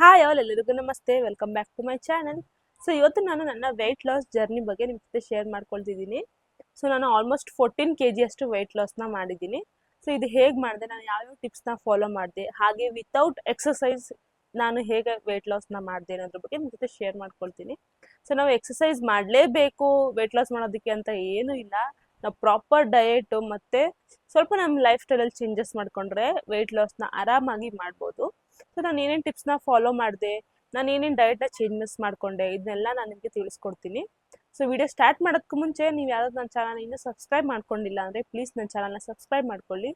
Hi all ಎಲ್ಲರಿಗೂ ನಮಸ್ತೆ. Welcome back to my channel so ಇವತ್ತು ನಾನು ನನ್ನ ವೆಯ್ಟ್ ಲಾಸ್ ಜರ್ನಿ ಬಗ್ಗೆ ನಿಮ್ಮ ಜೊತೆ ಶೇರ್ ಮಾಡ್ಕೊಳ್ತಿದ್ದೀನಿ. ಸೊ ನಾನು ಆಲ್ಮೋಸ್ಟ್ ಫೋರ್ಟೀನ್ ಕೆ ಜಿ ಅಷ್ಟು ವೆಯ್ಟ್ ಲಾಸ್ನ ಮಾಡಿದ್ದೀನಿ. ಸೊ ಇದು ಹೇಗೆ ಮಾಡಿದೆ? ನಾನು ಯಾವ್ಯಾವ ಟಿಪ್ಸ್ನ ಫಾಲೋ ಮಾಡಿದೆ? ಹಾಗೆ ವಿತೌಟ್ ಎಕ್ಸಸೈಸ್ ನಾನು ಹೇಗೆ ವೆಯ್ಟ್ ಲಾಸ್ನ ಮಾಡಿದೆ ಅನ್ನೋದ್ರ ಬಗ್ಗೆ ನಿಮ್ಮ ಜೊತೆ ಶೇರ್ ಮಾಡ್ಕೊಳ್ತೀನಿ. ಸೊ ನಾವು ಎಕ್ಸಸೈಸ್ ಮಾಡಲೇಬೇಕು. ವೆಯ್ಟ್ ಲಾಸ್ ಮಾಡೋದಕ್ಕೆ ಅಂತ ಏನೂ ಇಲ್ಲ. ನಾವು ಪ್ರಾಪರ್ ಡಯೆಟ್ ಮತ್ತು ಸ್ವಲ್ಪ ನಮ್ಮ ಲೈಫ್ ಸ್ಟೈಲಲ್ಲಿ ಚೇಂಜಸ್ ಮಾಡಿಕೊಂಡ್ರೆ ವೆಯ್ಟ್ ಲಾಸ್ನ ಆರಾಮಾಗಿ ಮಾಡ್ಬೋದು. ಸೊ ನಾನು ಏನೇನು ಟಿಪ್ಸ್ನ ಫಾಲೋ ಮಾಡಿದೆ, ನಾನು ಏನೇನು ಡಯಟ್ನ ಚೇಂಜಸ್ ಮಾಡಿಕೊಂಡೆ ಇದನ್ನೆಲ್ಲ ನಾನು ನಿಮಗೆ ತಿಳಿಸ್ಕೊಡ್ತೀನಿ. ಸೊ ವಿಡಿಯೋ ಸ್ಟಾರ್ಟ್ ಮಾಡೋದಕ್ಕೂ ಮುಂಚೆ ನೀವು ಯಾವ್ದಾದ್ರು ನನ್ನ ಚಾನಲ್ ಇನ್ನೂ ಸಬ್ಸ್ಕ್ರೈಬ್ ಮಾಡ್ಕೊಂಡಿಲ್ಲ ಅಂದರೆ ಪ್ಲೀಸ್ ನನ್ನ ಚಾನಲ್ನ ಸಬ್ಸ್ಕ್ರೈಬ್ ಮಾಡ್ಕೊಳ್ಳಿ.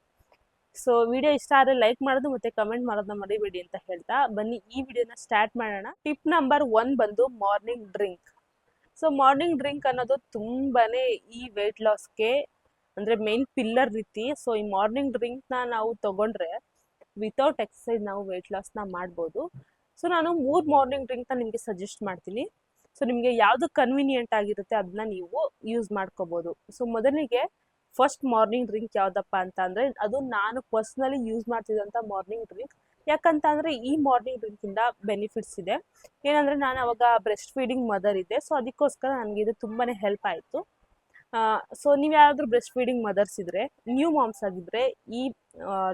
ಸೊ ವಿಡಿಯೋ ಇಷ್ಟ ಆದರೆ ಲೈಕ್ ಮಾಡೋದು ಮತ್ತು ಕಮೆಂಟ್ ಮಾಡೋದನ್ನ ಮರಿಬೇಡಿ ಅಂತ ಹೇಳ್ತಾ ಬನ್ನಿ, ಈ ವಿಡಿಯೋನ ಸ್ಟಾರ್ಟ್ ಮಾಡೋಣ. ಟಿಪ್ ನಂಬರ್ ಒನ್ ಬಂದು morning drink so morning drink ಅನ್ನೋದು ತುಂಬಾನೇ ಈ ವೆಯ್ಟ್ ಲಾಸ್ಗೆ ಅಂದರೆ ಮೇನ್ ಪಿಲ್ಲರ್ ರೀತಿ. ಸೊ ಈ ಮಾರ್ನಿಂಗ್ ಡ್ರಿಂಕ್ನ ನಾವು ತಗೊಂಡ್ರೆ ವಿತೌಟ್ ಎಕ್ಸಸೈಸ್ ನಾವು ವೆಯ್ಟ್ ಲಾಸ್ನ ಮಾಡ್ಬೋದು. ಸೊ ನಾನು ಮೂರು ಮಾರ್ನಿಂಗ್ ಡ್ರಿಂಕ್ನ ನಿಮಗೆ ಸಜೆಸ್ಟ್ ಮಾಡ್ತೀನಿ. ಸೊ ನಿಮಗೆ ಯಾವುದು ಕನ್ವೀನಿಯೆಂಟ್ ಆಗಿರುತ್ತೆ ಅದನ್ನ ನೀವು ಯೂಸ್ ಮಾಡ್ಕೋಬೋದು. ಸೊ ಮೊದಲಿಗೆ ಫಸ್ಟ್ ಮಾರ್ನಿಂಗ್ ಡ್ರಿಂಕ್ ಯಾವುದಪ್ಪ ಅಂತ ಅಂದ್ರೆ, ಅದು ನಾನು ಪರ್ಸ್ನಲಿ ಯೂಸ್ ಮಾಡ್ತಿದ್ದಂಥ ಮಾರ್ನಿಂಗ್ ಡ್ರಿಂಕ್ ಯಾಕಂತ ಅಂದ್ರೆ ಈ ಮಾರ್ನಿಂಗ್ ಡ್ರಿಂಕ್ ಇಂದ ಬೆನಿಫಿಟ್ಸ್ ಇದೆ. ಏನಂದ್ರೆ, ನಾನು ಅವಾಗ ಬ್ರೆಸ್ಟ್ ಫೀಡಿಂಗ್ ಮದರ್ ಇದೆ ಸೊ ಅದಕ್ಕೋಸ್ಕರ ನನಗೆ ಇದು ತುಂಬಾನೇ ಹೆಲ್ಪ್ ಆಯಿತು. ಸೊ ನೀವು ಯಾರಾದರೂ ಬ್ರೆಸ್ಟ್ ಫೀಡಿಂಗ್ ಮದರ್ಸ್ ಇದ್ದರೆ ನ್ಯೂ ಮಾಮ್ಸ್ ಆಗಿದ್ರೆ, ಈ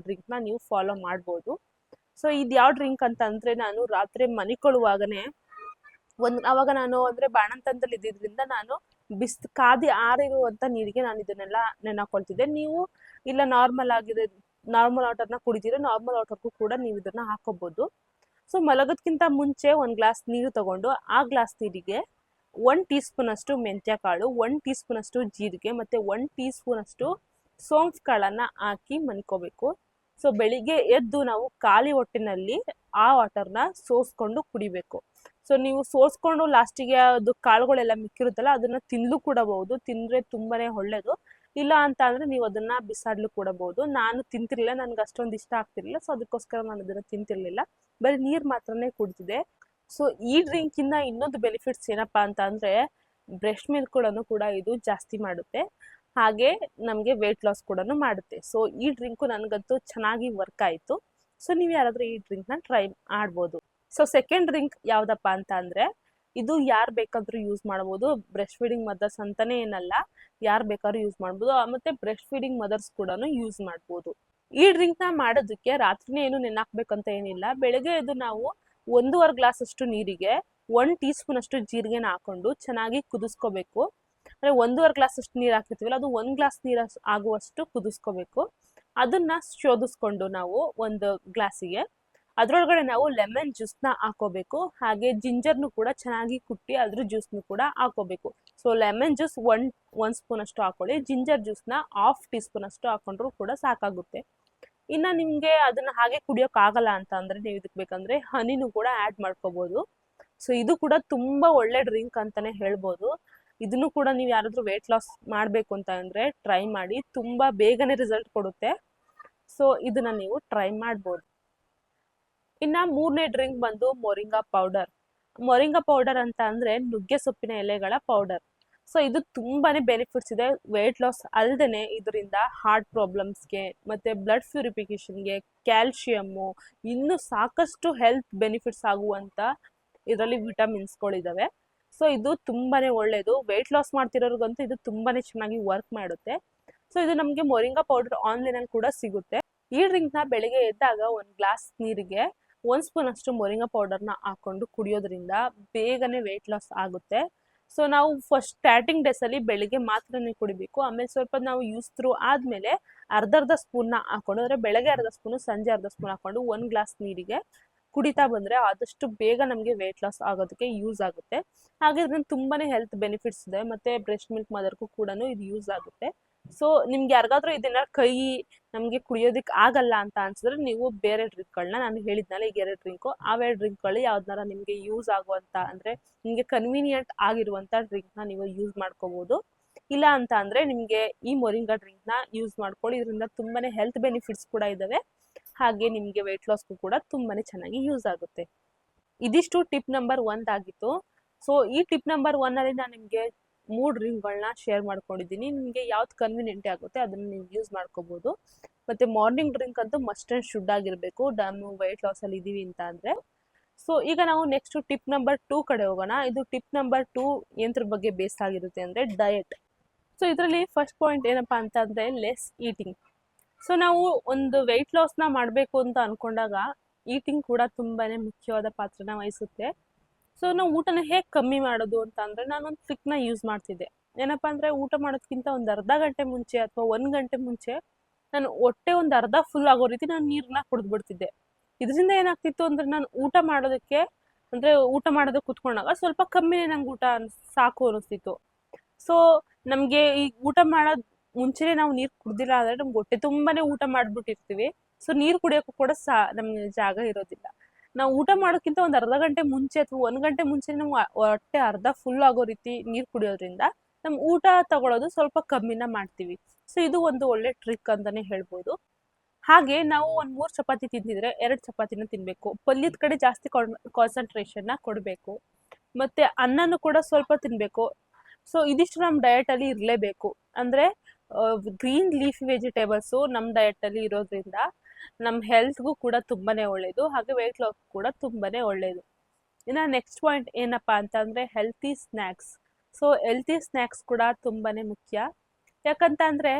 ಡ್ರಿಂಕ್ನ ನೀವು ಫಾಲೋ ಮಾಡ್ಬೋದು. ಸೊ ಇದು ಯಾವ ಡ್ರಿಂಕ್ ಅಂತ ಅಂದರೆ ನಾನು ರಾತ್ರಿ ಮನಿಕೊಳ್ಳುವಾಗನೇ ಒಂದು, ಅವಾಗ ನಾನು ಅಂದರೆ ಬಾಣಂತನದಲ್ಲಿ ಇದ್ದಿದ್ರಿಂದ ನಾನು ಬಿಸ್ ಕಾದಿ ಆರಿರುವಂಥ ನೀರಿಗೆ ನಾನು ಇದನ್ನೆಲ್ಲ ನೆನಾಕೊಳ್ತಿದ್ದೆ. ನೀವು ಇಲ್ಲ ನಾರ್ಮಲ್ ಆಗಿದೆ ನಾರ್ಮಲ್ ವಾಟರ್ನ ಕುಡಿದಿರೋ ನಾರ್ಮಲ್ ವಾಟರ್ಗೂ ಕೂಡ ನೀವು ಇದನ್ನ ಹಾಕೋಬಹುದು ಸೊ ಮಲಗೋದಕ್ಕಿಂತ ಮುಂಚೆ ಒಂದು ಗ್ಲಾಸ್ ನೀರು ತಗೊಂಡು ಆ ಗ್ಲಾಸ್ ನೀರಿಗೆ ಒನ್ ಟೀ ಸ್ಪೂನಷ್ಟು ಮೆಂತ್ಯ ಕಾಳು ಒನ್ ಟೀ ಸ್ಪೂನಷ್ಟು ಜೀರಿಗೆ ಮತ್ತೆ ಒನ್ ಟೀ ಸ್ಪೂನ್ ಅಷ್ಟು ಸೋಂಫ್ ಕಾಳನ್ನ ಹಾಕಿ ಮನ್ಕೋಬೇಕು. ಸೊ ಬೆಳಿಗ್ಗೆ ಎದ್ದು ನಾವು ಖಾಲಿ ಹೊಟ್ಟಿನಲ್ಲಿ ಆ ವಾಟರ್ನ ಸೋಸ್ಕೊಂಡು ಕುಡಿಬೇಕು. ಸೊ ನೀವು ಸೋಸ್ಕೊಂಡು ಲಾಸ್ಟಿಗೆ ಅದು ಕಾಳುಗಳೆಲ್ಲ ಮಿಕ್ಕಿರುತ್ತಲ್ಲ, ಅದನ್ನ ತಿನ್ಲು ಕೂಡಬಹುದು ತಿಂದ್ರೆ ತುಂಬಾನೇ ಒಳ್ಳೇದು. ಇಲ್ಲ ಅಂತ ಅಂದ್ರೆ ನೀವು ಅದನ್ನ ಬಿಸಾಡ್ಲು ಕೂಡಬಹುದು ನಾನು ತಿಂತಿರ್ಲಿಲ್ಲ, ನನ್ಗೆ ಅಷ್ಟೊಂದು ಇಷ್ಟ ಆಗ್ತಿರ್ಲಿಲ್ಲ. ಸೊ ಅದಕ್ಕೋಸ್ಕರ ನಾನು ಅದನ್ನ ತಿಂತಿರ್ಲಿಲ್ಲ. ಬರೀ ನೀರ್ ಮಾತ್ರನೇ ಕುಡ್ತಿದೆ ಸೊ ಈ ಡ್ರಿಂಕ್ ಇಂದ ಇನ್ನೊಂದು ಬೆನಿಫಿಟ್ಸ್ ಏನಪ್ಪಾ ಅಂತ ಅಂದ್ರೆ ಬ್ರೆಸ್ಟ್ ಮಿಲ್ಕ್ ಕೂಡ ಇದು ಜಾಸ್ತಿ ಮಾಡುತ್ತೆ. ಹಾಗೆ ನಮಗೆ ವೆಯ್ಟ್ ಲಾಸ್ ಕೂಡ ಮಾಡುತ್ತೆ. ಸೊ ಈ ಡ್ರಿಂಕು ನನಗಂತೂ ಚೆನ್ನಾಗಿ ವರ್ಕ್ ಆಯಿತು. ಸೊ ನೀವು ಯಾರಾದರೂ ಈ ಡ್ರಿಂಕ್ನ ಟ್ರೈ ಮಾಡ್ಬೋದು. ಸೊ ಸೆಕೆಂಡ್ ಡ್ರಿಂಕ್ ಯಾವುದಪ್ಪ ಅಂತ ಅಂದರೆ, ಇದು ಯಾರು ಬೇಕಾದರೂ ಯೂಸ್ ಮಾಡ್ಬೋದು. ಬ್ರೆಸ್ಟ್ ಫೀಡಿಂಗ್ ಮದರ್ಸ್ ಅಂತಾನೆ ಏನಲ್ಲ, ಯಾರು ಬೇಕಾದ್ರೂ ಯೂಸ್ ಮಾಡ್ಬೋದು. ಮತ್ತು ಬ್ರೆಸ್ಟ್ ಫೀಡಿಂಗ್ ಮದರ್ಸ್ ಕೂಡ ಯೂಸ್ ಮಾಡ್ಬೋದು. ಈ ಡ್ರಿಂಕ್ನ ಮಾಡೋದಕ್ಕೆ ರಾತ್ರಿನೇ ಏನು ನೆನಾಕ್ಬೇಕಂತ ಏನಿಲ್ಲ. ಬೆಳಗ್ಗೆ ಇದು ನಾವು ಒಂದೂವರೆ ಗ್ಲಾಸ್ ಅಷ್ಟು ನೀರಿಗೆ ಒನ್ ಟೀ ಸ್ಪೂನ್ ಅಷ್ಟು ಜೀರಿಗೆನ ಹಾಕೊಂಡು ಚೆನ್ನಾಗಿ ಕುದಿಸ್ಕೋಬೇಕು. ಅಂದರೆ ಒಂದೂವರೆ ಗ್ಲಾಸ್ ಅಷ್ಟು ನೀರು ಹಾಕಿರ್ತೀವಲ್ಲ, ಅದು ಒಂದು ಗ್ಲಾಸ್ ನೀರು ಆಗುವಷ್ಟು ಕುದಿಸ್ಕೋಬೇಕು. ಅದನ್ನ ಶೋಧಿಸ್ಕೊಂಡು ನಾವು ಒಂದು ಗ್ಲಾಸಿಗೆ. ಅದರೊಳಗಡೆ ನಾವು ಲೆಮನ್ ಜ್ಯೂಸ್ನ ಹಾಕೋಬೇಕು. ಹಾಗೆ ಜಿಂಜರ್ನು ಕೂಡ ಚೆನ್ನಾಗಿ ಕುಟ್ಟಿ ಅದ್ರ ಜ್ಯೂಸ್ನು ಕೂಡ ಹಾಕೋಬೇಕು. So, lemon juice one one spoon ಅಷ್ಟು ಹಾಕೊಳ್ಳಿ. ಜಿಂಜರ್ ಜ್ಯೂಸ್ನ ಹಾಫ್ ಟೀ ಸ್ಪೂನ್ ಅಷ್ಟು ಹಾಕೊಂಡ್ರು ಕೂಡ ಸಾಕಾಗುತ್ತೆ. ಇನ್ನ ನಿಮಗೆ ಅದನ್ನ ಹಾಗೆ ಕುಡಿಯೋಕ್ಕಾಗಲ್ಲ ಅಂತ ಅಂದ್ರೆ ನೀವು ಇದಕ್ಕೆ ಬೇಕಂದ್ರೆ ಹನಿನೂ ಕೂಡ ಆ್ಯಡ್ ಮಾಡ್ಕೋಬಹುದು ಸೊ, ಇದು ಕೂಡ ತುಂಬಾ ಒಳ್ಳೆ ಡ್ರಿಂಕ್ ಅಂತಾನೆ ಹೇಳ್ಬೋದು. ಇದನ್ನು ಕೂಡ ನೀವು ಯಾರಾದರೂ ವೆಯ್ಟ್ ಲಾಸ್ ಮಾಡಬೇಕು ಅಂತ ಅಂದರೆ ಟ್ರೈ ಮಾಡಿ, ತುಂಬಾ ಬೇಗನೆ ರಿಸಲ್ಟ್ ಕೊಡುತ್ತೆ. ಸೊ ಇದನ್ನ ನೀವು ಟ್ರೈ ಮಾಡ್ಬೋದು. ಇನ್ನ ಮೂರನೇ ಡ್ರಿಂಕ್ ಬಂದು ಮೊರಿಂಗಾ ಪೌಡರ್ ಮೊರಿಂಗಾ ಪೌಡರ್ ಅಂತ ಅಂದರೆ ನುಗ್ಗೆ ಸೊಪ್ಪಿನ ಎಲೆಗಳ ಪೌಡರ್ ಸೊ ಇದು ತುಂಬಾನೇ ಬೆನಿಫಿಟ್ಸ್ ಇದೆ. ವೆಯ್ಟ್ ಲಾಸ್ ಅಲ್ಲದೆ ಇದರಿಂದ ಹಾರ್ಟ್ ಪ್ರಾಬ್ಲಮ್ಸ್ಗೆ ಮತ್ತೆ ಬ್ಲಡ್ ಪ್ಯೂರಿಫಿಕೇಷನ್ಗೆ ಕ್ಯಾಲ್ಶಿಯಮ್ಮು ಇನ್ನು ಸಾಕಷ್ಟು ಹೆಲ್ತ್ ಬೆನಿಫಿಟ್ಸ್ ಆಗುವಂಥ ಇದರಲ್ಲಿ ವಿಟಮಿನ್ಸ್ಗಳಿದಾವೆ ಸೊ ಇದು ತುಂಬಾನೇ ಒಳ್ಳೇದು. ವೆಯ್ಟ್ ಲಾಸ್ ಮಾಡ್ತಿರೋರ್ಗಂತೂ ಇದು ತುಂಬಾನೇ ಚೆನ್ನಾಗಿ ವರ್ಕ್ ಮಾಡುತ್ತೆ. ಸೊ ಇದು ನಮಗೆ ಮೊರಿಂಗಾ ಪೌಡರ್ ಆನ್ಲೈನಲ್ಲಿ ಕೂಡ ಸಿಗುತ್ತೆ. ಈ ಡ್ರಿಂಕ್ನ ಬೆಳಿಗ್ಗೆ ಎದ್ದಾಗ ಒಂದು ಗ್ಲಾಸ್ ನೀರಿಗೆ ಒಂದು ಸ್ಪೂನ್ ಅಷ್ಟು ಮೊರಿಂಗಾ ಪೌಡರ್ನ ಹಾಕೊಂಡು ಕುಡಿಯೋದ್ರಿಂದ ಬೇಗನೆ ವೆಯ್ಟ್ ಲಾಸ್ ಆಗುತ್ತೆ. ಸೊ ನಾವು ಫಸ್ಟ್ ಸ್ಟಾರ್ಟಿಂಗ್ ಡೇಸಲ್ಲಿ ಬೆಳಿಗ್ಗೆ ಮಾತ್ರನೇ ಕುಡಿಬೇಕು. ಆಮೇಲೆ ಸ್ವಲ್ಪ ನಾವು ಯೂಸ್ ಥ್ರೂ ಆದಮೇಲೆ ಅರ್ಧ ಅರ್ಧ ಸ್ಪೂನ್ನ ಹಾಕೊಂಡು, ಅಂದರೆ ಬೆಳಗ್ಗೆ ಅರ್ಧ ಸ್ಪೂನು ಸಂಜೆ ಅರ್ಧ ಸ್ಪೂನ್ ಹಾಕೊಂಡು ಒಂದು ಗ್ಲಾಸ್ ನೀರಿಗೆ ಕುಡಿತಾ ಬಂದರೆ ಆದಷ್ಟು ಬೇಗ ನಮಗೆ ವೆಯ್ಟ್ ಲಾಸ್ ಆಗೋದಕ್ಕೆ ಯೂಸ್ ಆಗುತ್ತೆ. ಹಾಗೆ ಇದ್ರಿಂದ ತುಂಬಾನೇ ಹೆಲ್ತ್ ಬೆನಿಫಿಟ್ಸ್ ಇದೆ. ಮತ್ತು ಬ್ರೆಸ್ಟ್ ಮಿಲ್ಕ್ ಮದರ್ಗೂ ಕೂಡ ಇದು ಯೂಸ್ ಆಗುತ್ತೆ. ಸೊ ನಿಮ್ಗೆ ಯಾರಿಗಾದ್ರೂ ಇದನ್ನ ಕೈ ನಮಗೆ ಕುಡಿಯೋದಕ್ಕೆ ಆಗಲ್ಲ ಅಂತ ಅನ್ಸಿದ್ರೆ ನೀವು ಬೇರೆ ಡ್ರಿಂಕ್ಗಳನ್ನ ನಾನು ಹೇಳಿದ್ನಲ್ಲ ಈಗ ಎರಡು ಡ್ರಿಂಕು ಅವೇ ಡ್ರಿಂಕ್ಗಳು ಯಾವ್ದಾರ ನಿಮಗೆ ಯೂಸ್ ಆಗುವಂತ, ಅಂದ್ರೆ ನಿಮಗೆ ಕನ್ವೀನಿಯಂಟ್ ಆಗಿರುವಂತ ಡ್ರಿಂಕ್ನ ನೀವು ಯೂಸ್ ಮಾಡ್ಕೋಬಹುದು ಇಲ್ಲ ಅಂತ ಅಂದ್ರೆ ನಿಮಗೆ ಈ ಮೊರಿಂಗಾ ಡ್ರಿಂಕ್ನ ಯೂಸ್ ಮಾಡ್ಕೊಳ್ಳಿ. ಇದರಿಂದ ತುಂಬಾನೇ ಹೆಲ್ತ್ ಬೆನಿಫಿಟ್ಸ್ ಕೂಡ ಇದಾವೆ. ಹಾಗೆ ನಿಮಗೆ ವೆಯ್ಟ್ ಲಾಸ್ಗೂ ಕೂಡ ತುಂಬಾನೇ ಚೆನ್ನಾಗಿ ಯೂಸ್ ಆಗುತ್ತೆ. ಇದಿಷ್ಟು ಟಿಪ್ ನಂಬರ್ ಒಂದಾಗಿತ್ತು ಸೊ ಈ ಟಿಪ್ ನಂಬರ್ ಒನ್ ಅಲ್ಲಿ ನಾನು ನಿಮಗೆ ಮೂರು ಡ್ರಿಂಕ್ಗಳನ್ನ ಶೇರ್ ಮಾಡ್ಕೊಂಡಿದ್ದೀನಿ. ನಿಮಗೆ ಯಾವ್ದು ಕನ್ವಿನಿಯೆಂಟ್ ಆಗುತ್ತೆ ಅದನ್ನ ನೀವು ಯೂಸ್ ಮಾಡ್ಕೋಬಹುದು ಮತ್ತೆ ಮಾರ್ನಿಂಗ್ ಡ್ರಿಂಕ್ ಅಂತೂ ಮಸ್ಟ್ ಅಂಡ್ ಶುಡ್ ಆಗಿರಬೇಕು. ನಾವು ವೆಯ್ಟ್ ಲಾಸ್ ಅಲ್ಲಿ ಇದೀವಿ ಅಂತ ಅಂದ್ರೆ. ಸೊ ಈಗ ನಾವು ನೆಕ್ಸ್ಟ್ ಟಿಪ್ ನಂಬರ್ ಟೂ ಕಡೆ ಹೋಗೋಣ. ಇದು ಟಿಪ್ ನಂಬರ್ ಟೂ ಎಂತ್ರ ಬಗ್ಗೆ ಬೇಸ್ ಆಗಿರುತ್ತೆ ಅಂದ್ರೆ ಡಯಟ್ ಸೊ ಇದರಲ್ಲಿ ಫಸ್ಟ್ ಪಾಯಿಂಟ್ ಏನಪ್ಪಾ ಅಂತ ಅಂದರೆ ಲೆಸ್ ಈಟಿಂಗ್ ಸೊ ನಾವು ಒಂದು ವೆಯ್ಟ್ ಲಾಸ್ನ ಮಾಡಬೇಕು ಅಂತ ಅಂದ್ಕೊಂಡಾಗ ಈಟಿಂಗ್ ಕೂಡ ತುಂಬಾನೇ ಮುಖ್ಯವಾದ ಪಾತ್ರನ ವಹಿಸುತ್ತೆ. ಸೊ ನಾವು ಊಟನ ಹೇಗೆ ಕಮ್ಮಿ ಮಾಡೋದು ಅಂತ ಅಂದರೆ ನಾನೊಂದು ನ ಯೂಸ್ ಮಾಡ್ತಿದ್ದೆ. ಏನಪ್ಪ ಅಂದರೆ ಊಟ ಮಾಡೋದಕ್ಕಿಂತ ಒಂದು ಅರ್ಧ ಗಂಟೆ ಮುಂಚೆ ಅಥವಾ ಒಂದು ಗಂಟೆ ಮುಂಚೆ ನಾನು ಹೊಟ್ಟೆ ಒಂದು ಅರ್ಧ ಫುಲ್ ಆಗೋ ರೀತಿ ನಾನು ನೀರನ್ನ ಕುಡಿದ್ಬಿಡ್ತಿದ್ದೆ. ಇದರಿಂದ ಏನಾಗ್ತಿತ್ತು ಅಂದರೆ ನಾನು ಊಟ ಮಾಡೋದಕ್ಕೆ ಅಂದರೆ ಊಟ ಮಾಡೋದಕ್ಕೆ ಕುತ್ಕೊಂಡಾಗ ಸ್ವಲ್ಪ ಕಮ್ಮಿನೇ ನಂಗೆ ಊಟ ಸಾಕು ಅನಿಸ್ತಿತ್ತು. ಸೊ ನಮಗೆ ಈ ಊಟ ಮಾಡೋದು ಮುಂಚೆನೇ ನಾವು ನೀರು ಕುಡ್ದಿಲ್ಲ ಅಂದ್ರೆ ನಮ್ಗೆ ಹೊಟ್ಟೆ ತುಂಬಾನೇ ಊಟ ಮಾಡ್ಬಿಟ್ಟಿರ್ತೀವಿ. ಸೊ ನೀರು ಕುಡಿಯೋಕ್ಕೂ ಕೂಡ ಸಾ, ನಮ್ಗೆ ಜಾಗ ಇರೋದಿಲ್ಲ. ನಾವು ಊಟ ಮಾಡೋಕ್ಕಿಂತ ಒಂದು ಅರ್ಧ ಗಂಟೆ ಮುಂಚೆ ಅಥವಾ ಒಂದು ಗಂಟೆ ಮುಂಚೆ ನಾವು ಹೊಟ್ಟೆ ಅರ್ಧ ಫುಲ್ ಆಗೋ ರೀತಿ ನೀರು ಕುಡಿಯೋದ್ರಿಂದ ನಮ್ಮ ಊಟ ತಗೊಳ್ಳೋದು ಸ್ವಲ್ಪ ಕಮ್ಮಿನ ಮಾಡ್ತೀವಿ. ಸೊ ಇದು ಒಂದು ಒಳ್ಳೆ ಟ್ರಿಕ್ ಅಂತಾನೆ ಹೇಳ್ಬೋದು. ಹಾಗೆ ನಾವು ಒಂದು ಮೂರು ಚಪಾತಿ ತಿಂದಿದ್ರೆ ಎರಡು ಚಪಾತಿನ ತಿನ್ಬೇಕು. ಪಲ್ಯದ ಕಡೆ ಜಾಸ್ತಿ ಕಾನ್ಸಂಟ್ರೇಷನ್ನ ಕೊಡಬೇಕು. ಮತ್ತೆ ಅನ್ನನೂ ಕೂಡ ಸ್ವಲ್ಪ ತಿನ್ಬೇಕು. ಸೊ ಇದಿಷ್ಟು ನಮ್ಮ ಅಲ್ಲಿ ಇರಲೇಬೇಕು. ಅಂದರೆ ಗ್ರೀನ್ ಲೀಫ್ ವೆಜಿಟೇಬಲ್ಸು ನಮ್ಮ ಡಯಟಲ್ಲಿ ಇರೋದ್ರಿಂದ ನಮ್ಮ ಹೆಲ್ತ್ಗೂ ಕೂಡ ತುಂಬಾ ಒಳ್ಳೆಯದು ಹಾಗೆ ವೆಯ್ಟ್ ಲಾಸ್ ಕೂಡ ತುಂಬಾ ಒಳ್ಳೆಯದು ಇನ್ನು ನೆಕ್ಸ್ಟ್ ಪಾಯಿಂಟ್ ಏನಪ್ಪ ಅಂತಂದರೆ healthy snacks so healthy snacks ಕೂಡ ತುಂಬಾ ಮುಖ್ಯ. ಯಾಕಂತ ಅಂದರೆ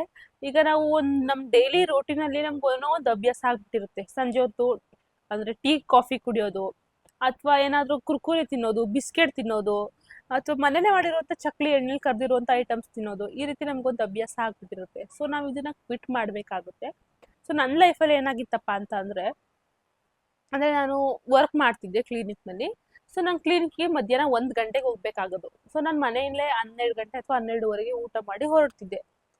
ಈಗ ನಾವು ಒಂದು ನಮ್ಮ ಡೈಲಿ ರೋಟಿನಲ್ಲಿ ನಮ್ಗೆ ಒಂದು ಅಭ್ಯಾಸ ಆಗ್ಬಿಟ್ಟಿರುತ್ತೆ. ಸಂಜೆ ಹೊತ್ತು ಅಂದರೆ ಟೀ ಕಾಫಿ ಕುಡಿಯೋದು, ಅಥವಾ ಏನಾದರೂ ಕುರ್ಕುರೆ ತಿನ್ನೋದು, ಬಿಸ್ಕೆಟ್ ತಿನ್ನೋದು ಅಥವಾ ಮನೇಲೆ ಮಾಡಿರುವಂಥ ಚಕ್ಲಿ, ಎಣ್ಣೆಲಿ ಕರೆದಿರುವಂಥ ಐಟಮ್ಸ್ ತಿನ್ನೋದು, ಈ ರೀತಿ ನಮಗೊಂದು ಅಭ್ಯಾಸ ಆಗ್ಬಿಟ್ಟಿರುತ್ತೆ. ಸೊ ನಾವು ಇದನ್ನ ಕ್ವಿಟ್ ಮಾಡಬೇಕಾಗುತ್ತೆ. ಸೊ ನನ್ನ ಲೈಫಲ್ಲಿ ಏನಾಗಿತ್ತಪ್ಪ ಅಂತ ಅಂದರೆ ಅಂದರೆ ನಾನು ವರ್ಕ್ ಮಾಡ್ತಿದ್ದೆ ಕ್ಲಿನಿಕ್ನಲ್ಲಿ ಸೊ ನಾನು ಕ್ಲಿನಿಕ್ಗೆ ಮಧ್ಯಾಹ್ನ ಒಂದು ಗಂಟೆಗೆ ಹೋಗ್ಬೇಕಾಗೋದು. ಸೊ ನಾನು ಮನೆಯಲ್ಲೇ ಹನ್ನೆರಡು ಗಂಟೆ ಅಥವಾ ಹನ್ನೆರಡುವರೆಗೆ ಊಟ ಮಾಡಿ ಹೊರಡ್ತಿದ್ದೆ.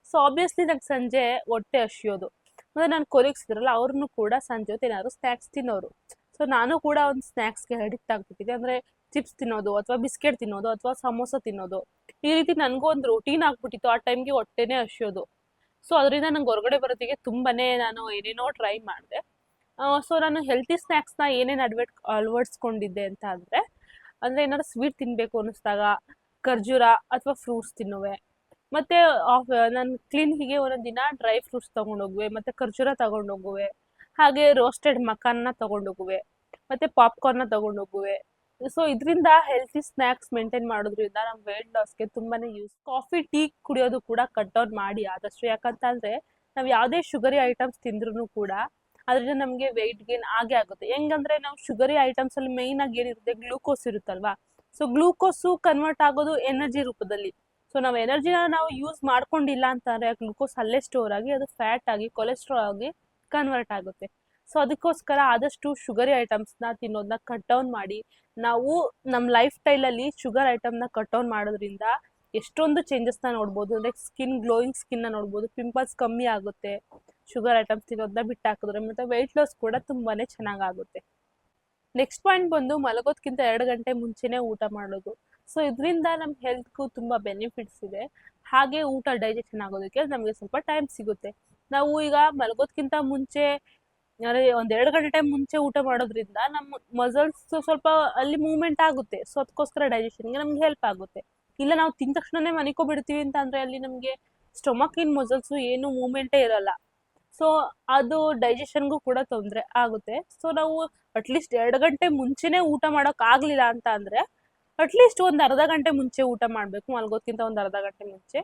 ಸೊ ಆಬ್ವಿಯಸ್ಲಿ ನಂಗೆ ಸಂಜೆ ಹೊಟ್ಟೆ ಹಸಿಯೋದು. ಮತ್ತು ನಾನು ಕೊಲೀಗ್ಸ್ ಅವ್ರನ್ನೂ ಕೂಡ ಸಂಜೆ ಹೊತ್ತು ಏನಾದ್ರು ಸ್ನ್ಯಾಕ್ಸ್ ತಿನ್ನೋರು. ಸೊ ನಾನು ಕೂಡ ಒಂದು ಸ್ನ್ಯಾಕ್ಸ್ಗೆ ಅಡಿಕ್ಟ್ ಆಗ್ಬಿಟ್ಟಿದ್ದೆ. ಅಂದರೆ ಚಿಪ್ಸ್ ತಿನ್ನೋದು ಅಥವಾ ಬಿಸ್ಕೆಟ್ ತಿನ್ನೋದು ಅಥವಾ ಸಮೋಸ ತಿನ್ನೋದು. ಈ ರೀತಿ ನನಗೂ ಒಂದು ರೂಟೀನ್ ಆಗ್ಬಿಟ್ಟಿತ್ತು. ಆ ಟೈಮ್ಗೆ ಹೊಟ್ಟೆನೇ ಹಸಿಯೋದು. ಸೊ ಅದರಿಂದ ನಂಗೆ ಹೊರಗಡೆ ಬರೋದಕ್ಕೆ ತುಂಬಾನೇ ನಾನು ಏನೇನೋ ಟ್ರೈ ಮಾಡಿದೆ. ಸೊ ನಾನು ಹೆಲ್ತಿ ಸ್ನ್ಯಾಕ್ಸ್ನ ಏನೇನು ಅಡ್ವರ್ಟ್ ಅಳವಡಿಸ್ಕೊಂಡಿದ್ದೆ ಅಂತ ಅಂದರೆ ಅಂದರೆ ಏನಾದ್ರು ಸ್ವೀಟ್ ತಿನ್ನಬೇಕು ಅನ್ನಿಸ್ದಾಗ ಖರ್ಜೂರ ಅಥವಾ ಫ್ರೂಟ್ಸ್ ತಿನ್ನುವೆ. ಮತ್ತು ನಾನು ಕ್ಲಿನಿಕ್ಗೆ ಒಂದೊಂದು ದಿನ ಡ್ರೈ ಫ್ರೂಟ್ಸ್ ತೊಗೊಂಡೋಗುವೆ, ಮತ್ತು ಖರ್ಜೂರ ತೊಗೊಂಡೋಗುವೆ, ಹಾಗೆ ರೋಸ್ಟೆಡ್ ಮಕಾನ್ನ ತೊಗೊಂಡೋಗುವೆ, ಮತ್ತು ಪಾಪ್ಕಾರ್ನ ತೊಗೊಂಡೋಗುವೆ. ಸೊ ಇದರಿಂದ ಹೆಲ್ತಿ ಸ್ನ್ಯಾಕ್ಸ್ ಮೇಂಟೈನ್ ಮಾಡೋದ್ರಿಂದ ನಮ್ಮ ವೆಯ್ಟ್ ಲಾಸ್ಗೆ ತುಂಬಾನೇ ಯೂಸ್ ಕಾಫಿ ಟೀ ಕುಡಿಯೋದು ಕೂಡ ಕಟ್ ಡೌನ್ ಮಾಡಿ ಆದಷ್ಟು. ಯಾಕಂತಂದ್ರೆ ನಾವು ಯಾವುದೇ ಶುಗರಿ ಐಟಮ್ಸ್ ತಿಂದ್ರೂ ಕೂಡ ಅದರಿಂದ ನಮಗೆ ವೆಯ್ಟ್ ಗೇನ್ ಆಗೇ ಆಗುತ್ತೆ. ಹೆಂಗಂದ್ರೆ ನಾವು ಶುಗರಿ ಐಟಮ್ಸ್ ಅಲ್ಲಿ ಮೇಯ್ನ್ ಆಗಿ ಏನಿರುತ್ತೆ ಗ್ಲೂಕೋಸ್ ಇರುತ್ತಲ್ವಾ? ಸೊ ಗ್ಲೂಕೋಸು ಕನ್ವರ್ಟ್ ಆಗೋದು ಎನರ್ಜಿ ರೂಪದಲ್ಲಿ. ಸೊ ನಾವು ಎನರ್ಜಿನ ನಾವು ಯೂಸ್ ಮಾಡ್ಕೊಂಡಿಲ್ಲ ಅಂತಂದ್ರೆ ಗ್ಲೂಕೋಸ್ ಅಲ್ಲೇ ಸ್ಟೋರ್ ಆಗಿ ಅದು ಫ್ಯಾಟ್ ಆಗಿ ಕೊಲೆಸ್ಟ್ರಾಲ್ ಆಗಿ ಕನ್ವರ್ಟ್ ಆಗುತ್ತೆ. ಸೊ ಅದಕ್ಕೋಸ್ಕರ ಆದಷ್ಟು ಶುಗರಿ ಐಟಮ್ಸ್ನ ತಿನ್ನೋದನ್ನ ಕಟ್ ಡೌನ್ ಮಾಡಿ. ನಾವು ನಮ್ಮ ಲೈಫ್ ಸ್ಟೈಲಲ್ಲಿ ಶುಗರ್ ಐಟಮ್ನ ಕಟ್ ಡೌನ್ ಮಾಡೋದ್ರಿಂದ ಎಷ್ಟೊಂದು ಚೇಂಜಸ್ನ ನೋಡ್ಬೋದು. ಅಂದರೆ ಸ್ಕಿನ್ ಗ್ಲೋಯಿಂಗ್ ಸ್ಕಿನ್ನ ನೋಡ್ಬೋದು. ಪಿಂಪಲ್ಸ್ ಕಮ್ಮಿ ಆಗುತ್ತೆ. ಶುಗರ್ ಐಟಮ್ಸ್ ತಿನ್ನೋದನ್ನ ಬಿಟ್ಟು ಹಾಕಿದ್ರೆ ಮತ್ತು ವೆಯ್ಟ್ ಲಾಸ್ ಕೂಡ ತುಂಬಾ ಚೆನ್ನಾಗಾಗುತ್ತೆ. ನೆಕ್ಸ್ಟ್ ಪಾಯಿಂಟ್ ಬಂದು ಮಲಗೋದ್ಕಿಂತ ಎರಡು ಗಂಟೆ ಮುಂಚೆನೇ ಊಟ ಮಾಡೋದು. ಸೊ ಇದರಿಂದ ನಮ್ಮ ಹೆಲ್ತ್ಗೂ ತುಂಬ ಬೆನಿಫಿಟ್ಸ್ ಇದೆ. ಹಾಗೆ ಊಟ ಡೈಜೆಷನ್ ಆಗೋದಕ್ಕೆ ನಮಗೆ ಸ್ವಲ್ಪ ಟೈಮ್ ಸಿಗುತ್ತೆ. ನಾವು ಈಗ ಮಲಗೋದ್ಕಿಂತ ಮುಂಚೆ ಅಂದರೆ ಒಂದ್ ಎರಡು ಗಂಟೆ ಮುಂಚೆ ಊಟ ಮಾಡೋದ್ರಿಂದ ನಮ್ಮ ಮಸಲ್ಸ್ ಸ್ವಲ್ಪ ಅಲ್ಲಿ ಮೂವ್ಮೆಂಟ್ ಆಗುತ್ತೆ. ಸೊ ಅದಕ್ಕೋಸ್ಕರ ಡೈಜೆಷನ್ಗೆ ನಮ್ಗೆ ಹೆಲ್ಪ್ ಆಗುತ್ತೆ. ಇಲ್ಲ ನಾವು ತಿಂದ ತಕ್ಷಣನೇ ಮನಿಕೋಬಿಡ್ತೀವಿ ಅಂತ ಅಂದ್ರೆ ಅಲ್ಲಿ ನಮಗೆ ಇನ್ ಮಸಲ್ಸು ಏನು ಮೂವ್ಮೆಂಟೇ ಇರಲ್ಲ. ಸೊ ಅದು ಡೈಜೆಷನ್ಗೂ ಕೂಡ ತೊಂದರೆ ಆಗುತ್ತೆ. ಸೊ ನಾವು ಅಟ್ಲೀಸ್ಟ್ ಎರಡು ಗಂಟೆ ಮುಂಚೆನೇ ಊಟ ಮಾಡೋಕೆ ಆಗಲಿಲ್ಲ ಅಂತ ಅಂದರೆ ಅಟ್ಲೀಸ್ಟ್ ಒಂದು ಅರ್ಧ ಗಂಟೆ ಮುಂಚೆ ಊಟ ಮಾಡಬೇಕು. ಮಲ್ಗೋದ್ಕಿಂತ ಒಂದು ಅರ್ಧ ಗಂಟೆ ಮುಂಚೆ.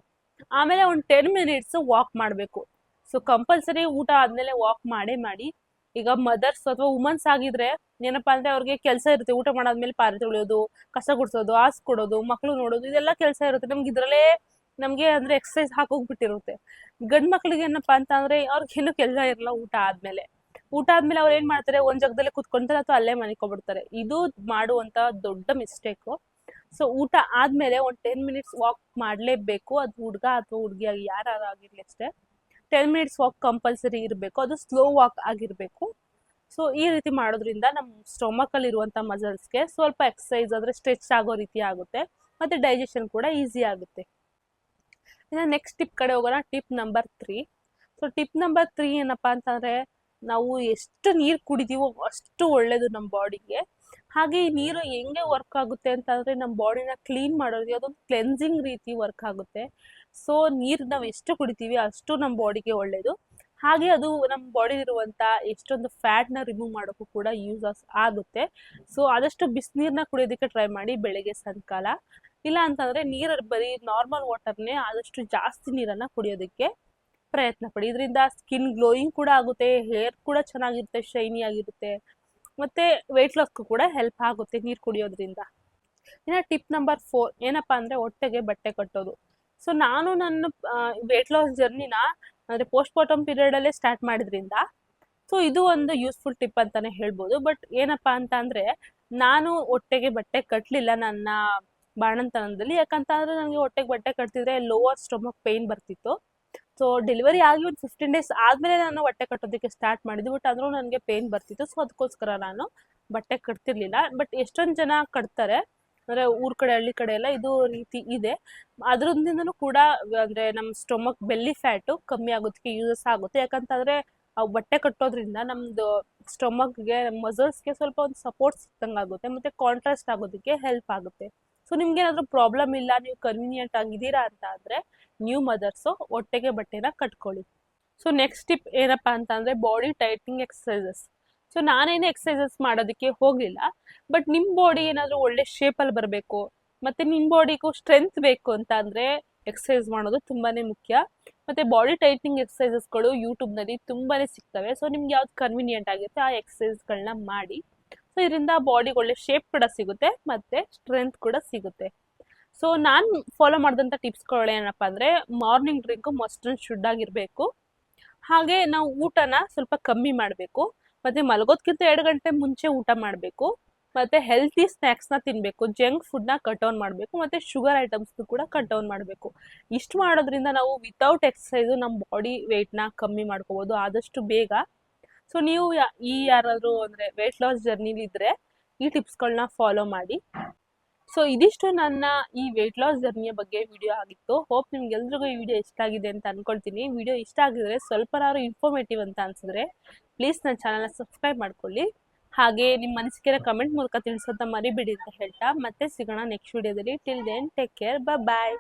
ಆಮೇಲೆ ಒಂದು ಟೆನ್ ಮಿನಿಟ್ಸ್ ವಾಕ್ ಮಾಡಬೇಕು. ಸೊ ಕಂಪಲ್ಸರಿ ಊಟ ಆದಮೇಲೆ ವಾಕ್ ಮಾಡೇ ಮಾಡಿ. ಈಗ ಮದರ್ಸ್ ಅಥವಾ ವುಮನ್ಸ್ ಆಗಿದ್ರೆ ಏನಪ್ಪಾ ಅಂದ್ರೆ ಅವ್ರಿಗೆ ಕೆಲಸ ಇರುತ್ತೆ. ಊಟ ಮಾಡಾದ್ಮೇಲೆ ಪಾತ್ರೆ ತೊಳೆಯೋದು, ಕಸ ಗುಡಿಸೋದು ಹಾಸ್ ಕೊಡೋದು ಮಕ್ಕಳು ನೋಡೋದು, ಇದೆಲ್ಲ ಕೆಲಸ ಇರುತ್ತೆ. ನಮ್ಗೆ ಇದ್ರಲ್ಲೇ ನಮ್ಗೆ ಅಂದ್ರೆ ಎಕ್ಸಸೈಸ್ ಹಾಕೋಗ್ಬಿಟ್ಟಿರುತ್ತೆ. ಗಂಡ್ ಮಕ್ಳಿಗೆ ಏನಪ್ಪಾ ಅಂತ ಅಂದ್ರೆ ಅವ್ರಿಗೆ ಇನ್ನೂ ಕೆಲಸ ಇರಲ್ಲ ಊಟ ಆದ್ಮೇಲೆ. ಊಟ ಆದ್ಮೇಲೆ ಅವ್ರು ಏನ್ ಮಾಡ್ತಾರೆ? ಒಂದ್ ಜಾಗದಲ್ಲಿ ಕುತ್ಕೊಂತಾರೆ ಅಥವಾ ಅಲ್ಲೇ ಮನಿಕೊಬಿಡ್ತಾರೆ ಇದು ಮಾಡುವಂತ ದೊಡ್ಡ ಮಿಸ್ಟೇಕು ಸೊ ಊಟ ಆದ್ಮೇಲೆ ಒಂದು ಟೆನ್ ಮಿನಿಟ್ಸ್ ವಾಕ್ ಮಾಡ್ಲೇಬೇಕು. ಅದು ಹುಡ್ಗ ಅಥವಾ ಹುಡ್ಗಿ ಯಾರು ಆಗಿರಲಿ ಅಷ್ಟೇ. ಟೆನ್ ಮಿನಿಟ್ಸ್ ವಾಕ್ ಕಂಪಲ್ಸರಿ ಇರಬೇಕು. ಅದು ಸ್ಲೋ ವಾಕ್ ಆಗಿರಬೇಕು. ಸೊ ಈ ರೀತಿ ಮಾಡೋದ್ರಿಂದ ನಮ್ಮ ಸ್ಟೊಮಕಲ್ಲಿ ಇರುವಂಥ ಮಸಲ್ಸ್ಗೆ ಸ್ವಲ್ಪ ಎಕ್ಸಸೈಸ್ ಆದ್ರೆ ಸ್ಟ್ರೆಚ್ ಆಗೋ ರೀತಿ ಆಗುತ್ತೆ. ಮತ್ತು ಡೈಜೆಷನ್ ಕೂಡ ಈಸಿ ಆಗುತ್ತೆ. ಇನ್ನು ನೆಕ್ಸ್ಟ್ ಟಿಪ್ ಕಡೆ ಹೋಗೋಣ. Tip number three so tip number three ಏನಪ್ಪ ಅಂತಂದರೆ ನಾವು ಎಷ್ಟು ನೀರು ಕುಡಿದೀವೋ ಅಷ್ಟು ಒಳ್ಳೆಯದು ನಮ್ಮ ಬಾಡಿಗೆ ಹಾಗೆ ಈ ನೀರು ಹೆಂಗೆ ವರ್ಕ್ ಆಗುತ್ತೆ ಅಂತಂದರೆ ನಮ್ಮ ಬಾಡಿನ ಕ್ಲೀನ್ ಮಾಡೋರಿಗೆ ಅದೊಂದು ಕ್ಲೆನ್ಸಿಂಗ್ ರೀತಿ ವರ್ಕ್ ಆಗುತ್ತೆ. ಸೊ ನೀರು ನಾವು ಎಷ್ಟು ಕುಡಿತೀವಿ ಅಷ್ಟು ನಮ್ಮ ಬಾಡಿಗೆ ಒಳ್ಳೆಯದು ಹಾಗೆ ಅದು ನಮ್ಮ ಬಾಡಿ ಇರುವಂತ ಎಷ್ಟೊಂದು ನ ರಿಮೂವ್ ಮಾಡೋಕ್ಕೂ ಕೂಡ ಯೂಸ್ ಆಗುತ್ತೆ. ಸೊ ಆದಷ್ಟು ಬಿಸಿನೀರ್ನ ಕುಡಿಯೋದಕ್ಕೆ ಟ್ರೈ ಮಾಡಿ ಬೆಳಗ್ಗೆ ಸಾಯಂಕಾಲ. ಇಲ್ಲ ಅಂತಂದ್ರೆ ನೀರು ಬರೀ ನಾರ್ಮಲ್ ವಾಟರ್ನೇ ಆದಷ್ಟು ಜಾಸ್ತಿ ನೀರನ್ನ ಕುಡಿಯೋದಕ್ಕೆ ಪ್ರಯತ್ನ ಪಡಿ. ಇದರಿಂದ ಸ್ಕಿನ್ ಗ್ಲೋಯಿಂಗ್ ಕೂಡ ಆಗುತ್ತೆ ಹೇರ್ ಕೂಡ ಚೆನ್ನಾಗಿರುತ್ತೆ ಶೈನಿ ಆಗಿರುತ್ತೆ. ಮತ್ತೆ ವೆಯ್ಟ್ ಲಾಸ್ಗೂ ಕೂಡ ಹೆಲ್ಪ್ ಆಗುತ್ತೆ ನೀರು ಕುಡಿಯೋದ್ರಿಂದ. ಇನ್ನು ಟಿಪ್ ನಂಬರ್ ಫೋರ್ ಏನಪ್ಪಾ ಅಂದ್ರೆ ಹೊಟ್ಟೆಗೆ ಬಟ್ಟೆ ಕಟ್ಟೋದು. ಸೊ ನಾನು ನನ್ನ ವೆಯ್ಟ್ ಲಾಸ್ ಜರ್ನಿನ ಅಂದರೆ ಪೋಸ್ಟ್ ಬಾಟಮ್ ಪೀರಿಯಡಲ್ಲೇ ಸ್ಟಾರ್ಟ್ ಮಾಡಿದ್ರಿಂದ ಸೊ ಇದು ಒಂದು ಯೂಸ್ಫುಲ್ ಟಿಪ್ ಅಂತಾನೆ ಹೇಳ್ಬೋದು. ಬಟ್ ಏನಪ್ಪಾ ಅಂತ ಅಂದ್ರೆ, ನಾನು ಹೊಟ್ಟೆಗೆ ಬಟ್ಟೆ ಕಟ್ಟಲಿಲ್ಲ ನನ್ನ ಬಾಣಂತನದಲ್ಲಿ. ಯಾಕಂತ ಅಂದ್ರೆ ನನಗೆ ಹೊಟ್ಟೆಗೆ ಬಟ್ಟೆ ಕಟ್ತಿದ್ರೆ ಲೋವರ್ ಸ್ಟೊಮಕ್ ಪೇಯ್ನ್ ಬರ್ತಿತ್ತು. ಸೊ ಡೆಲಿವರಿ ಆಗಿ ಒಂದು ಫಿಫ್ಟೀನ್ ಡೇಸ್ ಆದಮೇಲೆ ನಾನು ಬಟ್ಟೆ ಕಟ್ಟೋದಕ್ಕೆ ಸ್ಟಾರ್ಟ್ ಮಾಡಿದ್ವಿ ಬಟ್ ಆದರೂ ನನಗೆ ಪೇಯ್ನ್ ಬರ್ತಿತ್ತು. ಸೊ ಅದಕ್ಕೋಸ್ಕರ ನಾನು ಬಟ್ಟೆ ಕಟ್ತಿರ್ಲಿಲ್ಲ. ಬಟ್ ಎಷ್ಟೊಂದು ಜನ ಕಟ್ತಾರೆ ಅಂದರೆ ಊರ್ ಕಡೆ, ಹಳ್ಳಿ ಕಡೆ ಎಲ್ಲ ಇದು ರೀತಿ ಇದೆ. ಅದರಿಂದನೂ ಕೂಡ ಅಂದರೆ ನಮ್ಮ ಸ್ಟೊಮಕ್ ಬೆಲ್ಲಿ ಫ್ಯಾಟು ಕಮ್ಮಿ ಆಗೋದಕ್ಕೆ ಯೂಸಸ್ ಆಗುತ್ತೆ. ಯಾಕಂತಂದರೆ ಬಟ್ಟೆ ಕಟ್ಟೋದ್ರಿಂದ ನಮ್ಮದು ಸ್ಟೊಮಕ್ಗೆ ಮಸಲ್ಸ್ಗೆ ಸ್ವಲ್ಪ ಒಂದು ಸಪೋರ್ಟ್ ಸಿಕ್ಕಂಗೆ ಆಗುತ್ತೆ. ಮತ್ತು ಕಾಂಟ್ರಾಸ್ಟ್ ಆಗೋದಕ್ಕೆ ಹೆಲ್ಪ್ ಆಗುತ್ತೆ. ಸೊ ನಿಮ್ಗೆ ಏನಾದರೂ ಪ್ರಾಬ್ಲಮ್ ಇಲ್ಲ, ನೀವು ಕನ್ವೀನಿಯೆಂಟ್ ಆಗಿದ್ದೀರಾ ಅಂತ ಅಂದರೆ ನ್ಯೂ ಮದರ್ಸು ಒಟ್ಟೆಗೆ ಬಟ್ಟೆನ ಕಟ್ಕೊಳ್ಳಿ. ಸೊ ನೆಕ್ಸ್ಟ್ ಟಿಪ್ ಏನಪ್ಪ ಅಂತ ಅಂದರೆ ಬಾಡಿ ಟೈಟ್ನಿಂಗ್ ಎಕ್ಸಸೈಸಸ್ ಸೊ ನಾನೇನು ಎಕ್ಸಸೈಸಸ್ ಮಾಡೋದಕ್ಕೆ ಹೋಗಲಿಲ್ಲ. ಬಟ್ ನಿಮ್ಮ ಬಾಡಿ ಏನಾದರೂ ಒಳ್ಳೆ ಶೇಪಲ್ಲಿ ಬರಬೇಕು. ಮತ್ತು ನಿಮ್ಮ ಬಾಡಿಗೂ ಸ್ಟ್ರೆಂತ್ ಬೇಕು ಅಂತ ಅಂದರೆ ಎಕ್ಸಸೈಸ್ ಮಾಡೋದು ತುಂಬಾ ಮುಖ್ಯ. ಮತ್ತು ಬಾಡಿ ಟೈಟ್ನಿಂಗ್ ಎಕ್ಸಸೈಸಸ್ಗಳು ಯೂಟ್ಯೂಬ್ನಲ್ಲಿ ತುಂಬಾ ಸಿಗ್ತವೆ. ಸೊ ನಿಮ್ಗೆ ಯಾವ್ದು ಕನ್ವೀನಿಯಂಟ್ ಆಗುತ್ತೆ ಆ ಎಕ್ಸಸೈಸ್ಗಳನ್ನ ಮಾಡಿ. ಸೊ ಇದರಿಂದ ಬಾಡಿಗೆ ಒಳ್ಳೆ ಶೇಪ್ ಕೂಡ ಸಿಗುತ್ತೆ, ಮತ್ತು ಸ್ಟ್ರೆಂತ್ ಕೂಡ ಸಿಗುತ್ತೆ. ಸೊ ನಾನು ಫಾಲೋ ಮಾಡಿದಂಥ ಟಿಪ್ಸ್ಗಳು ಏನಪ್ಪ ಅಂದರೆ ಮಾರ್ನಿಂಗ್ ಡ್ರಿಂಕು ಮಸ್ಟ್ ಶುಡ್ ಆಗಿರಬೇಕು. ಹಾಗೆ ನಾವು ಊಟನ ಸ್ವಲ್ಪ ಕಮ್ಮಿ ಮಾಡಬೇಕು. ಮತ್ತು ಮಲಗೋದ್ಕಿಂತ ಎರಡು ಗಂಟೆ ಮುಂಚೆ ಊಟ ಮಾಡಬೇಕು, ಮತ್ತೆ ಹೆಲ್ತಿ ಸ್ನ್ಯಾಕ್ಸ್ನ ತಿನ್ನಬೇಕು ಜಂಕ್ ಫುಡ್ನ ಕಟ್ ಡೌನ್ ಮಾಡಬೇಕು, ಮತ್ತೆ ಶುಗರ್ ಐಟಮ್ಸ್ ಕೂಡ ಕಟ್ ಡೌನ್ ಮಾಡಬೇಕು. ಇಷ್ಟು ಮಾಡೋದ್ರಿಂದ ನಾವು ವಿತೌಟ್ ಎಕ್ಸಸೈಸು ನಮ್ಮ ಬಾಡಿ ವೆಯ್ಟ್ನ ಕಮ್ಮಿ ಮಾಡ್ಕೋಬೋದು, ಆದಷ್ಟು ಬೇಗ. ಸೊ ನೀವು ಈ ಯಾರಾದರೂ ಅಂದರೆ ವೆಯ್ಟ್ ಲಾಸ್ ಜರ್ನಿಲಿ ಇದ್ರೆ ಈ ಟಿಪ್ಸ್ಗಳನ್ನ ಫಾಲೋ ಮಾಡಿ. ಸೊ ಇದಿಷ್ಟು ನನ್ನ ಈ ವೆಯ್ಟ್ ಲಾಸ್ ಜರ್ನಿಯ ಬಗ್ಗೆ ವಿಡಿಯೋ ಆಗಿತ್ತು. ಹೋಪ್ ನಿಮ್ಗೆಲ್ರಿಗೂ ಈ ವಿಡಿಯೋ ಇಷ್ಟ ಆಗಿದೆ ಅಂತ ಅನ್ಕೊಳ್ತೀನಿ. ವಿಡಿಯೋ ಇಷ್ಟ ಆಗಿದ್ರೆ ಸ್ವಲ್ಪನಾದ್ರು ಇನ್ಫಾರ್ಮೇಟಿವ್ ಅಂತ ಅನ್ಸಿದ್ರೆ ಪ್ಲೀಸ್ ನನ್ನ ಚಾನಲ್ನ ಸಬ್ಸ್ಕ್ರೈಬ್ ಮಾಡ್ಕೊಳ್ಳಿ. ಹಾಗೆ ನಿಮ್ಮ ಮನಸ್ಸಿಗೆ ಕಮೆಂಟ್ ಮೂಲಕ ತಿಳಿಸೋದನ್ನ ಮರಿಬೇಡಿ ಅಂತ ಹೇಳ್ತಾ ಮತ್ತೆ ಸಿಗೋಣ ನೆಕ್ಸ್ಟ್ ವಿಡಿಯೋದಲ್ಲಿ till then take care bye